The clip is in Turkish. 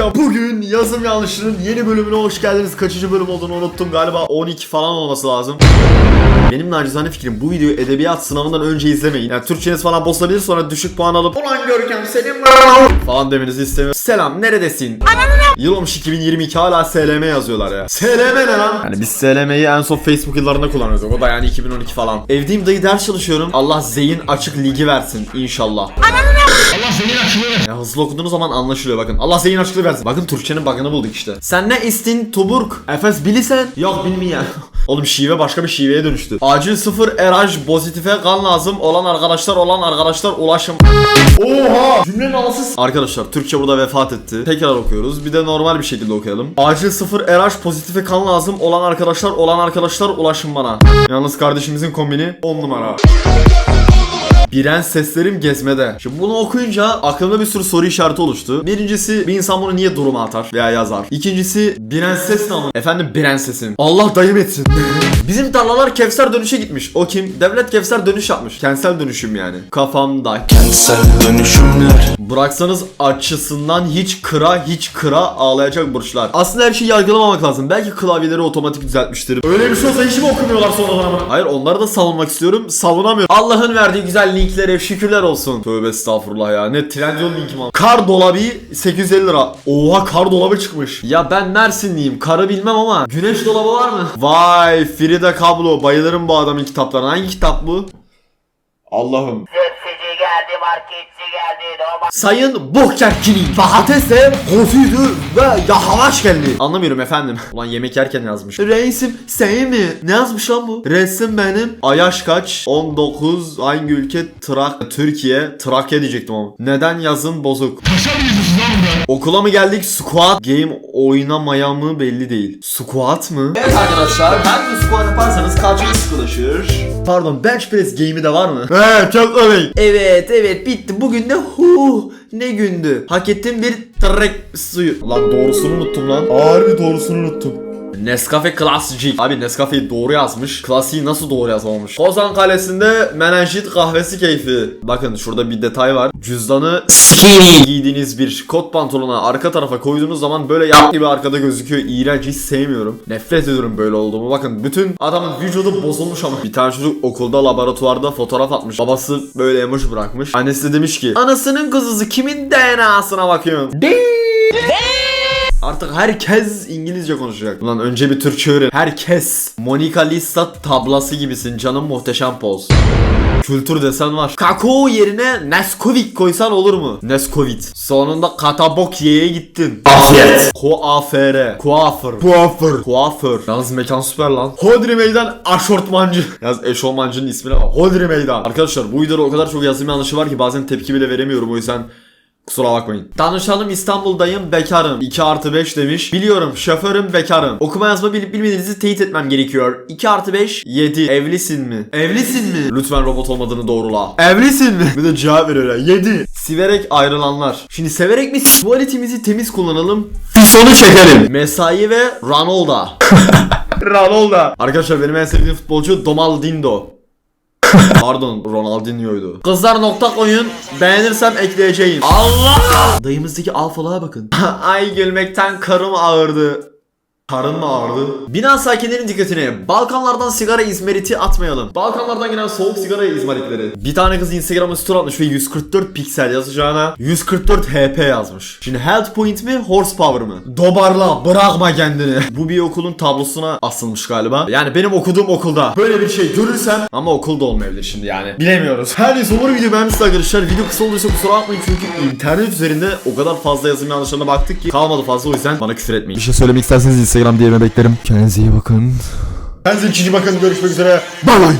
Kanka bugün yazım yanlışının yeni bölümüne hoş geldiniz. Kaçıncı bölüm olduğunu unuttum. Galiba 12 falan olması lazım. Benim nacizane fikrim bu videoyu edebiyat sınavından önce izlemeyin. Yani Türkçeniz falan bozulabilir sonra düşük puan alıp Ulan Görkem senin falan demenizi istemiyorum. Selam neredesin? Yıl olmuş 2022 hala SLM yazıyorlar ya. SLM ne lan? Yani biz SLM'yi en son Facebook yıllarında kullanıyorduk. O da yani 2012 falan. Evdeyim dayı ders çalışıyorum. Allah zeyin açık ligi versin inşallah. Ya hızlı okuduğunuz zaman anlaşılıyor bakın. Allah zeyin açıklığı versin. Bakın Türkçenin bug'ını bulduk işte. Sen ne istin Tuburk? Efes bilisen? Yok bilmeyen. Oğlum şive başka bir şiveye dönüştü. Acil sıfır RH pozitife kan lazım olan arkadaşlar olan arkadaşlar ulaşım. Oha! Cümlenin anası Arkadaşlar Türkçe burada vefat etti. Tekrar okuyoruz. Bir de normal bir şekilde okuyalım. Acil sıfır RH pozitife kan lazım olan arkadaşlar olan arkadaşlar ulaşın bana. Yalnız kardeşimizin kombini 10 numara. Biren seslerim gezmede. Şimdi bunu okuyunca aklımda bir sürü soru işareti oluştu. Birincisi bir insan bunu niye duruma atar veya yazar. İkincisi Biren ses ne? Efendim Biren sesin. Allah dayım etsin. Bizim tarlalar Kevser dönüşe gitmiş. O kim? Devlet Kevser dönüş yapmış. Kentsel dönüşüm yani. Kafamda. Kentsel dönüşümler Bıraksanız açısından hiç kıra hiç kıra ağlayacak burçlar. Aslında her şeyi yargılamamak lazım. Belki klavyeleri otomatik düzeltmiştir. Öyle bir şey olsa hiç mi okumuyorlar sonradan ama? Hayır onları da savunmak istiyorum. Savunamıyorum. Allah'ın verdiği güzel linklere şükürler olsun. Tövbe estağfurullah ya. Ne Trendyol linki mi? Kar dolabı 850 lira. Oha kar dolabı çıkmış. Ya ben Mersinliyim. Karı bilmem ama. Güneş dolabı var mı? Vay Frida Kablo. Bayılırım bu adamın kitaplarına. Hangi kitap bu? Allah'ım. Geldi, marketçi geldi, domates Sayın Buhkerkinin patatese kofuydu ve yahavaş geldi. Anlamıyorum efendim. Ulan yemek yerken yazmış. Reisim sen mi? Ne yazmış lan bu? Resim benim. Ayaş kaç? 19. Hangi ülke? Trak. Türkiye. Trakya diyecektim ama. Neden yazın bozuk? Okula mı geldik? Squat game oynamaya mı belli değil. Squat mı? Evet arkadaşlar her gün squat yaparsanız kalçanız sıkılaşır. Pardon bench press game'i de var mı? He çok komik. Evet evet bitti. Bugün de hu ne gündü. Hak ettiğim bir trek suyu. Lan doğrusunu unuttum lan. Harbi doğrusunu unuttum. Nescafe Classic. Abi Nescafe'yi doğru yazmış. Klasiği nasıl doğru yazmamış? Kozan Kalesi'nde menenjit kahvesi keyfi. Bakın şurada bir detay var. Cüzdanı skinny giydiğiniz bir kot pantolona arka tarafa koyduğunuz zaman böyle yap gibi arkada gözüküyor. İğrenç hiç sevmiyorum. Nefret ediyorum böyle olduğumu. Bakın bütün adamın vücudu bozulmuş ama. Bir tane çocuk okulda laboratuvarda fotoğraf atmış. Babası böyle emoji bırakmış. Annesi de demiş ki anasının kızısı kimin DNA'sına bakıyorsun? Artık herkes İngilizce konuşacak. Ulan önce bir Türkçe öğren. Herkes. Monica Lisa tablası gibisin canım muhteşem poz. Kültür desen var. Kakao yerine Nesquik koysan olur mu? Nesquik. Sonunda Katabokye'ye gittin. Afiyet Kuaföre. Kuaför. Kuaför. Kuaför. Yalnız mekan süper lan. Hodri Meydan aşortmancı. Yaz eşofmancının ismine bak. Hodri Meydan. Arkadaşlar bu videoda o kadar çok yazım yanlışı var ki bazen tepki bile veremiyorum o yüzden Kusura bakmayın. Tanışalım İstanbul'dayım bekarım. 2 artı 5 demiş. Biliyorum şoförüm bekarım. Okuma yazma bilip bilmediğinizi teyit etmem gerekiyor. 2 artı 5 7. Evlisin mi? Evlisin mi? Lütfen robot olmadığını doğrula. Evlisin mi? Bir de cevap veriyor ya. 7. Siverek ayrılanlar. Şimdi severek mi? Tuvaletimizi temiz kullanalım. Fisonu çekelim. Mesai ve Ronaldo. Ronaldo. Arkadaşlar benim en sevdiğim futbolcu Domaldinho. Pardon Ronaldinho'ydu. Kızlar nokta koyun. Beğenirsem ekleyeceğim. Allah! Dayımızdaki alfalığa bakın. Ay gülmekten karım ağırdı. Karın ağrıdı? Bina sakinlerin dikkatine. Balkanlardan sigara izmariti atmayalım. Balkanlardan gelen soğuk sigara izmaritleri. Bir tane kız Instagram'a story atmış ve 144 piksel yazacağına 144 HP yazmış. Şimdi health point mi horsepower mı? Dobarla bırakma kendini. Bu bir okulun tablosuna asılmış galiba. Yani benim okuduğum okulda böyle bir şey görürsem ama okulda olmayabilir şimdi yani. Bilemiyoruz. Her neyse umarım video beğenmişsiniz arkadaşlar. Video kısa olduysa kusura bakmayın çünkü internet üzerinde o kadar fazla yazım yanlışlarına baktık ki kalmadı fazla o yüzden bana küfür etmeyin. Bir şey söylemek isterseniz Instagram DM'e beklerim. Kendinize iyi bakın. Kendinize ikinci bakın görüşmek üzere. Bay bay.